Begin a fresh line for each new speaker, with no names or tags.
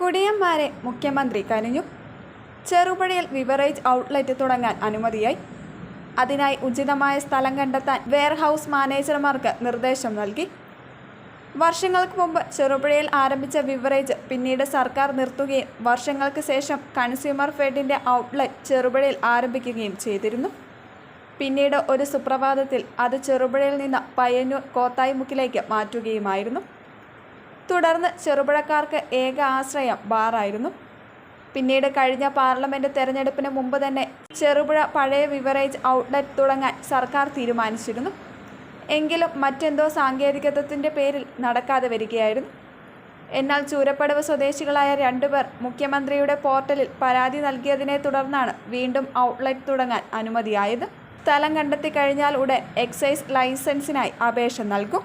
കുടിയന്മാരെ മുഖ്യമന്ത്രി കനിഞ്ഞു. ചെറുപുഴയിൽ beverage outlet തുടങ്ങാൻ അനുമതിയായി. അതിനായി ഉചിതമായ സ്ഥലം കണ്ടെത്താൻ വെയർഹൌസ് മാനേജർമാർക്ക് നിർദ്ദേശം നൽകി. വർഷങ്ങൾക്ക് മുമ്പ് ചെറുപുഴയിൽ ആരംഭിച്ച വിവറേജ് പിന്നീട് സർക്കാർ നിർത്തുകയും വർഷങ്ങൾക്ക് ശേഷം കൺസ്യൂമർ ഫെഡിന്റെ ഔട്ട്ലെറ്റ് ചെറുപുഴയിൽ ആരംഭിക്കുകയും ചെയ്തിരുന്നു. പിന്നീട് ഒരു സുപ്രഭാതത്തിൽ അത് ചെറുപുഴയിൽ നിന്ന് പയ്യന്നൂർ കോത്തായിമുക്കിലേക്ക് മാറ്റുകയുമായിരുന്നു. തുടർന്ന് ചെറുപുഴക്കാർക്ക് ഏക ആശ്രയം ബാറായിരുന്നു. പിന്നീട് കഴിഞ്ഞ പാർലമെന്റ് തെരഞ്ഞെടുപ്പിന് മുമ്പ് തന്നെ ചെറുപുഴ പഴയ വിവറേജ് ഔട്ട്ലെറ്റ് തുടങ്ങാൻ സർക്കാർ തീരുമാനിച്ചിരുന്നു. എങ്കിലും മറ്റെന്തോ സാങ്കേതികത്വത്തിന്റെ പേരിൽ നടക്കാതെ വരികയായിരുന്നു. എന്നാൽ ചൂരപ്പടവ് സ്വദേശികളായ രണ്ടുപേർ മുഖ്യമന്ത്രിയുടെ പോർട്ടലിൽ പരാതി നൽകിയതിനെ തുടർന്നാണ് വീണ്ടും ഔട്ട്ലെറ്റ് തുടങ്ങാൻ അനുമതിയായത്. സ്ഥലം കണ്ടെത്തി കഴിഞ്ഞാൽ ഉടൻ എക്സൈസ് ലൈസൻസിനായി അപേക്ഷ നൽകും.